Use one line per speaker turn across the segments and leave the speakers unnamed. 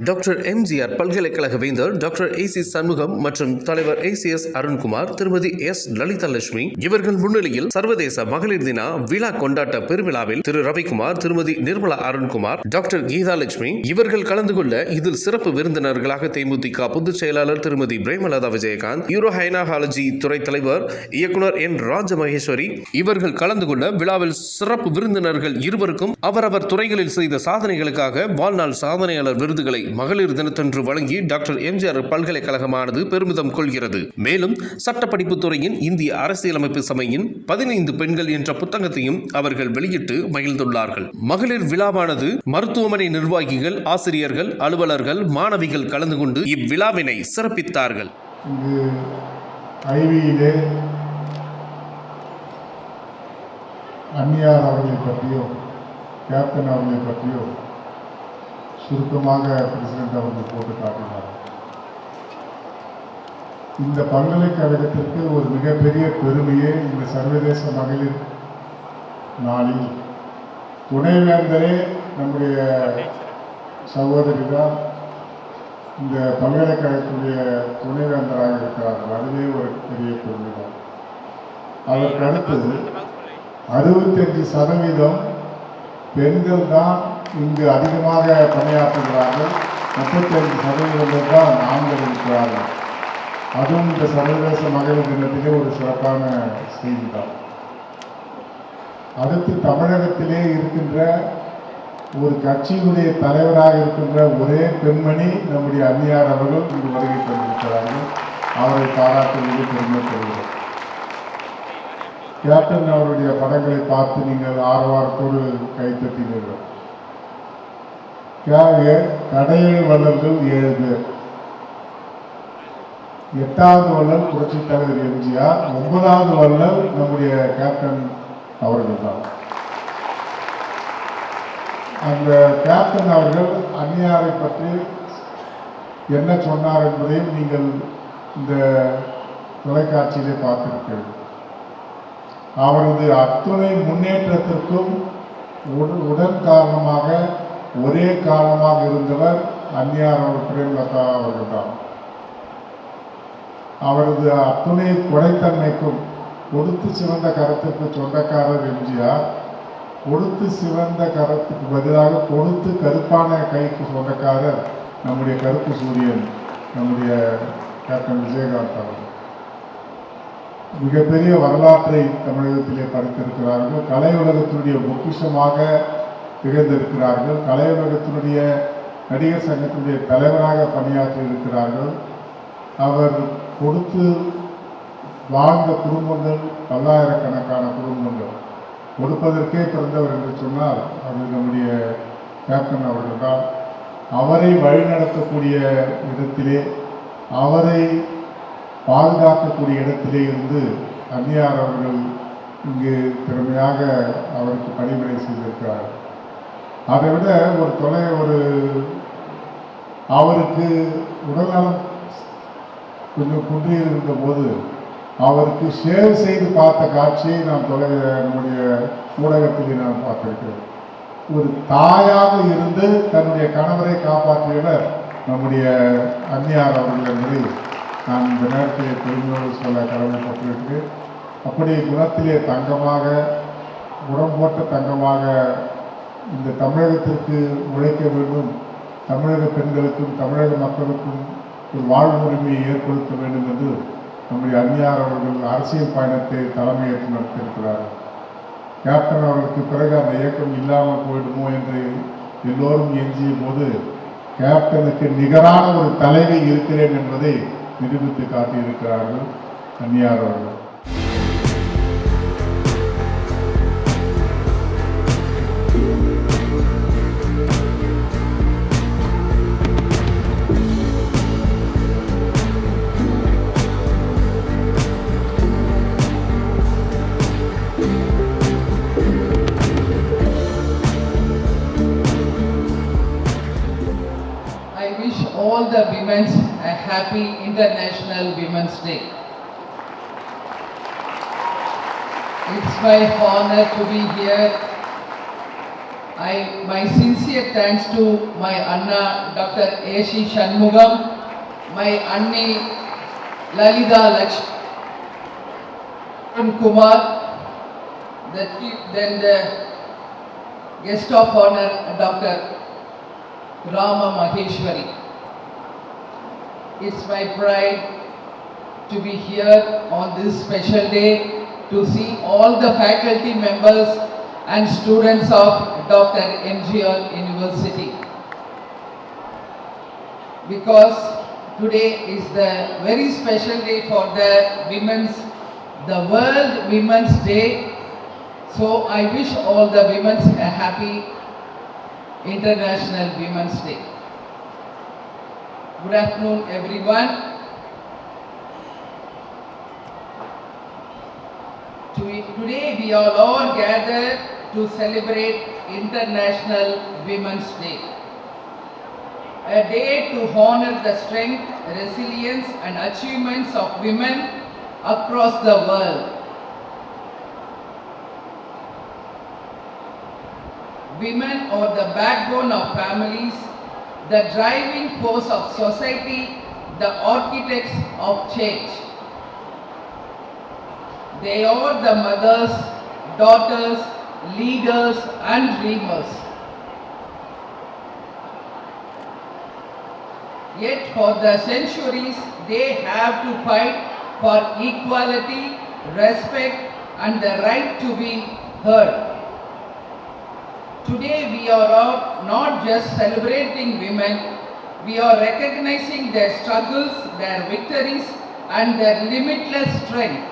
Doctor MGR பல்கலைக்கழக வேந்தர் doctor A C Shanmugam மற்றும் தலைவர் ஏ சி எஸ் அருண்குமார் திருமதி எஸ் லலிதா லட்சுமி இவர்கள் முன்னிலையில் சர்வதேச மகளிர் தின விழா கொண்டாட்ட பெருவிழாவில் திரு ரவிக்குமார் திருமதி நிர்மலா அருண்குமார் டாக்டர் கீதா லட்சுமி இவர்கள் கலந்து கொள்ள இதில் சிறப்பு விருந்தினர்களாக தேமுதிக பொதுச் செயலாளர் திருமதி பிரேமலதா விஜயகாந்த் யூரோ ஹைனாகாலஜி துறை தலைவர் இயக்குனர் என் ராஜ மகேஸ்வரி இவர்கள் கலந்து கொள்ள விழாவில் சிறப்பு விருந்தினர்கள் இருவருக்கும் அவரவர் துறைகளில் செய்த சாதனைகளுக்காக வாழ்நாள் சாதனையாளர் விருதுகளை மகளிர் தினத்தன்று வழங்கி டாக்டர் எம்ஜிஆர் பல்கலைக்கழகமானது பெருமிதம் கொள்கிறது. மேலும் சட்டப்படிப்பு துறையின் இந்திய அரசியலமைப்பு சபையின் பதினைந்து பெண்கள் என்ற புத்தகத்தையும் அவர்கள் வெளியிட்டு மகிழ்ந்துள்ளார்கள். மகளிர் விழாவானது மருத்துவமனை நிர்வாகிகள் ஆசிரியர்கள் அலுவலர்கள் மாணவிகள் கலந்து கொண்டு இவ்விழாவினை சிறப்பித்தார்கள்.
அந்நியார் அவர்களை பற்றியோ கேப்டன் அவர்களை பற்றியோ சுருக்கமாக பிரசிடென்ட் அவர்கள் போட்டு காட்டினார். இந்த பல்கலைக்கழகத்திற்கு ஒரு மிகப்பெரிய பெருமையே இந்த சர்வதேச மகளிர் நாளில். துணைவேந்தரே நம்முடைய சகோதரி தான் இந்த பல்கலைக்கழகத்துடைய துணைவேந்தராக இருக்கிறார்கள் அதுவே ஒரு பெரிய பெருமை தான் அதற்கு அடுத்தது அறுபத்தஞ்சு சதவீதம் பெண்கள் தான் இங்கு அதிகமாக பணியாற்றுகிறார்கள். முப்பத்தஞ்சு சதவீதம் தான் ஆண்கள் இருக்கிறார்கள். அதுவும் இந்த சர்வதேச மகளிர் தினத்திலே ஒரு சிறப்பான செய்தி தான் அடுத்து தமிழகத்திலே இருக்கின்ற ஒரு கட்சியினுடைய தலைவராக இருக்கின்ற ஒரே பெண்மணி நம்முடைய அந்நியார் அவர்கள் இங்கு வருகை தந்திருக்கிறார்கள். அவரை பாராட்டுவது பெருமை கொள்கிறோம் கேப்டன் அவருடைய படங்களை பார்த்து நீங்கள் ஆரவாரத்தோடு கைத்தட்டினீர்கள் கே- கடையல் வள்ளல்கள் ஏழு பேர். எட்டாவது வள்ளல் புரட்சித் தலைவர் எம்ஜிஆர் ஒன்பதாவது வள்ளல் நம்முடைய கேப்டன் அவர்கள் தான் அந்த கேப்டன் அவர்கள் அந்நியாரை பற்றி என்ன சொன்னார் என்பதையும் நீங்கள் இந்த தொலைக்காட்சியிலே பார்த்திருக்கிறீர்கள் அவரது அத்துணை முன்னேற்றத்திற்கும் உடன் காரணமாக ஒரே காரணமாக இருந்தவர் அந்நியார் அவர் பிரேமலதா அவர்கள்தான். அவரது அத்துணை கொடைத்தன்மைக்கும் கொடுத்து சிவந்த கரத்துக்கு சொந்தக்காரர் எம்ஜிஆர் கொடுத்து சிவந்த கரத்துக்கு பதிலாக கொடுத்து கருப்பான கைக்கு சொந்தக்காரர் நம்முடைய கருப்பு சூரியன் நம்முடைய கேப்டன் விஜயகாந்த் அவர்கள். மிகப்பெரிய வரலாற்றை தமிழகத்திலே படைத்திருக்கிறார்கள். கலை உலகத்தினுடைய பொக்கிஷமாக திகழ்ந்திருக்கிறார்கள். கலையுலகத்தினுடைய நடிகர் சங்கத்தினுடைய தலைவராக பணியாற்றி இருக்கிறார்கள் அவர் கொடுத்து வாழ்ந்த குடும்பங்கள் பல்லாயிரக்கணக்கான குடும்பங்கள். கொடுப்பதற்கே பிறந்தவர் என்று சொன்னால் அது நம்முடைய கேப்டன் அவர்கள்தான். அவரை வழிநடத்தக்கூடிய இடத்திலே அவரை பாதுகாக்கக்கூடிய இடத்திலே இருந்து அந்நியார் அவர்கள் இங்கு திறமையாக அவருக்கு பணிபுரை செய்திருக்கிறார் அதை விட ஒரு தொலை ஒரு அவருக்கு உடல்நலம் கொஞ்சம் குன்றியிருந்த போது அவருக்கு ஷேர் செய்து பார்த்த காட்சியை நான் தொலை நம்முடைய ஊடகத்திலே நான் பார்த்திருக்கிறேன் ஒரு தாயாக இருந்து தன்னுடைய கணவரை காப்பாற்றியவர் நம்முடைய அந்நியார் அவர்கள் என்பதை நான் இந்த நேரத்திலே பெருமையோடு சொல்ல கடமைப்பட்டிருக்கிறேன். அப்படி குணத்திலே தங்கமாக குணம் போட்ட தங்கமாக இந்த தமிழகத்திற்கு உழைக்க வேண்டும். தமிழக பெண்களுக்கும் தமிழக மக்களுக்கும் ஒரு வாழ்வு உரிமையை ஏற்படுத்த வேண்டும் என்று நம்முடைய அந்நியார் அவர்கள் அரசியல் பயணத்தை தலைமையேற்று நடத்தியிருக்கிறார்கள் கேப்டன் அவர்களுக்கு பிறகு அந்த இயக்கம் இல்லாமல் போயிடுமோ என்று எல்லோரும் எஞ்சிய போது கேப்டனுக்கு நிகரான ஒரு தலைவி இருக்கிறேன் என்பதை நிரூபித்து காட்டியிருக்கிறார்கள் அந்நியார் அவர்கள்.
The women a happy International Women's Day. It's my honor to be here I, my sincere thanks to my Anna, Dr. A.C. Shanmugam, my Anni Lalita Lakshman Kumar, the, then the guest of honor, Dr. Rama Maheshwari. It's my pride to be here on this special day to see all the faculty members and students of Dr. MGR University. Because today is the very special day for the women's, the World Women's Day. So I wish all the women a happy International Women's Day. Good afternoon, everyone. Today we are all gathered to celebrate International Women's Day. A day to honor the strength, resilience and achievements of women across the world. Women are the backbone of families, the driving force of society, the architects of change. They are the mothers, daughters, leaders, and dreamers. Yet, for the centuries, they have to fight for equality, respect, and the right to be heard. Today, we are not just celebrating women, we are recognizing their struggles, their victories, and their limitless strength.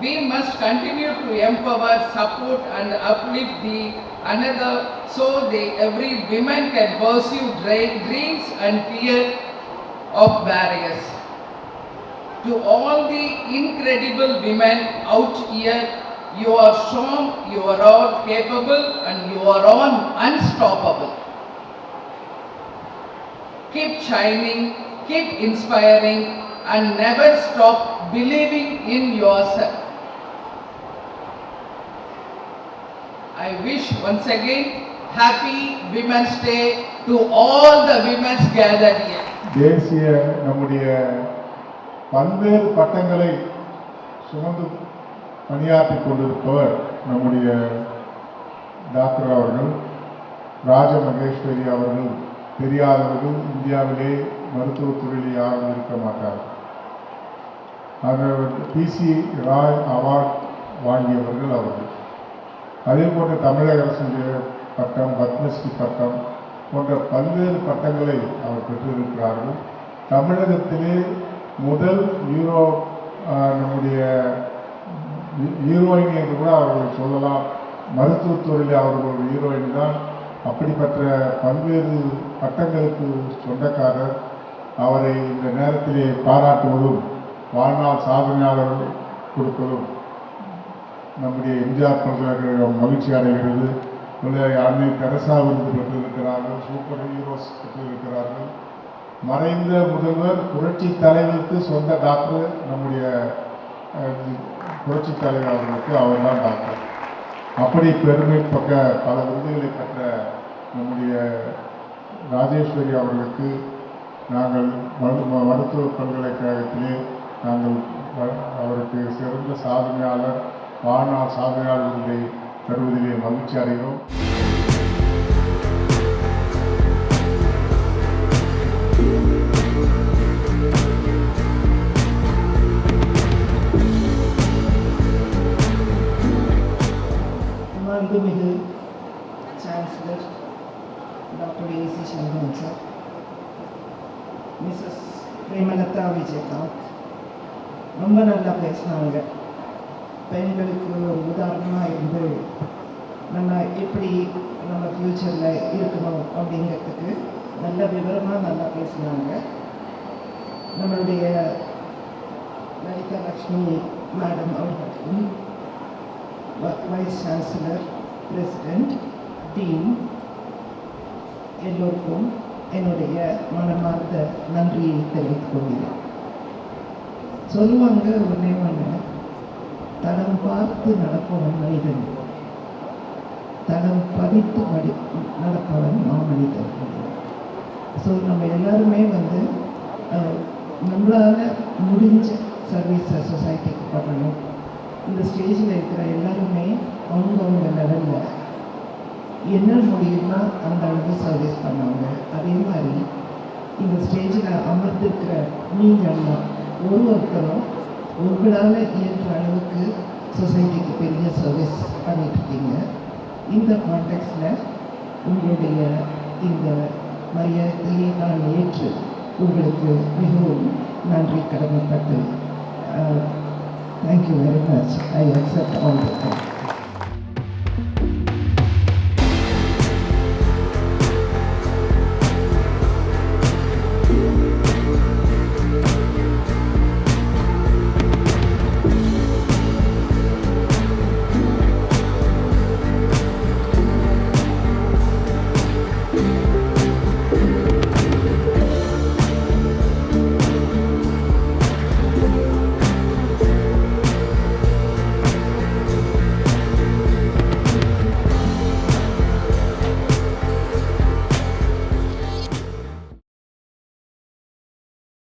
We must continue to empower, support and uplift the another so they, every woman can pursue dre- dreams and fear of barriers. To all the incredible women out here, you are strong, you are all capable and you are all unstoppable. Keep shining, keep inspiring and never stop believing in yourself. I wish once again happy Women's Day to all the women gathered here.
தேசிய நம்முடைய பல்வேறு பட்டங்களை சுமந்து பணியாற்றிக் கொண்டிருப்பவர் நம்முடைய doctor அவர்கள் ராஜ மகேஸ்வரி அவர்கள் தெரியாதவர்கள் இந்தியாவிலே மருத்துவத்துறையில் யாரும் இருக்க மாட்டார்கள். அவர் பிசி ராய் அவார்ட் வாங்கியவர்கள் அவர்கள். அதே போன்று தமிழக அரசுடைய பட்டம் பத்மஸ்ரீ பட்டம் போன்ற பல்வேறு பட்டங்களை அவர் பெற்றிருக்கிறார்கள். தமிழகத்திலே முதல் யூரோ நம்முடைய ஹீரோயின் என்று கூட அவர்களை சொல்லலாம். மருத்துவத்துறையில் அவர்கள் ஒரு ஹீரோயின் தான். அப்படிப்பட்ட பல்வேறு பட்டங்களுக்கு சொந்தக்காரர். அவரை இந்த நேரத்திலே பாராட்டுவதும் வாழ்நாள் சாதனையாளர் கொடுப்பதும் நம்முடைய எம்ஜிஆர் பல்கலைக்கழகம் மகிழ்ச்சி அடைகிறது. அன்னை தெரசா விருது பெற்றிருக்கிறார்கள். சூப்பர் ஹீரோஸ் பெற்றிருக்கிறார்கள். மறைந்த முதல்வர் புரட்சி தலைவருக்கு சொந்த டாக்டர். நம்முடைய புரட்சி தலைவர் அவர்களுக்கு அவர் தான் டாக்டர். அப்படி பெருமை பக்க பல விருதுகளை பெற்ற நம்முடைய ராஜேஸ்வரி அவர்களுக்கு நாங்கள் ம- மருத்துவ பல்கலைக்கழகத்திலே நாங்கள் அவருக்கு சிறந்த சாதனையாளர் வாழ்நாள் சாதனையாளர்களை விருதை பெறுவதிலே மகிழ்ச்சி அடைகிறோம்.
Chancellor, doctor A.C. Shanmugam sir Mrs Premalatha Vijayakanth ரொம்ப நல்லா பேசினாங்க. பெண்களுக்கு ஒரு உதாரணமாக இருந்து நம்ம எப்படி நம்ம ஃப்யூச்சரில் இருக்கணும் அப்படிங்கிறதுக்கு நல்ல விவரமாக நல்லா பேசினாங்க. நம்மளுடைய லலிதா லக்ஷ்மி மேடம் அவர்களுக்கும் வைஸ் சான்சலர் பிரசிடெண்ட் டீம் எல்லோருக்கும் என்னுடைய மனமார்ந்த நன்றியை தெரிவித்துக் கொள்கிறேன். சொல்லுவாங்க ஒன்றே ஒன்று தடம் பார்த்து நடப்பவன் மனிதன் தடம் பதித்து மடி நடப்பவன் மாமனிதன் ஸோ நம்ம எல்லாருமே வந்து நம்மளால் முடிஞ்ச சர்வீஸை சொசைட்டிக்கு பண்ணணும். இந்த ஸ்டேஜில் இருக்கிற எல்லாருமே அவங்கவுங்க லெவலில் என்ன முடியுமோ அந்த அளவுக்கு சர்வீஸ் பண்ணாங்க அதே மாதிரி இந்த ஸ்டேஜில் அமர்ந்திருக்கிற நீங்கள்லாம் ஒரு ஒருத்தரும் உங்களால் இயன்ற அளவுக்கு சொசைட்டிக்கு பெரிய சர்வீஸ் பண்ணிட்டு இருக்கீங்க இந்த கான்டெக்ட்ஸில் உங்களுடைய இந்த மரியாதையை நான் ஏற்று உங்களுக்கு மிகவும் நன்றி கடமைப்பட்டு thank you very much I accept all the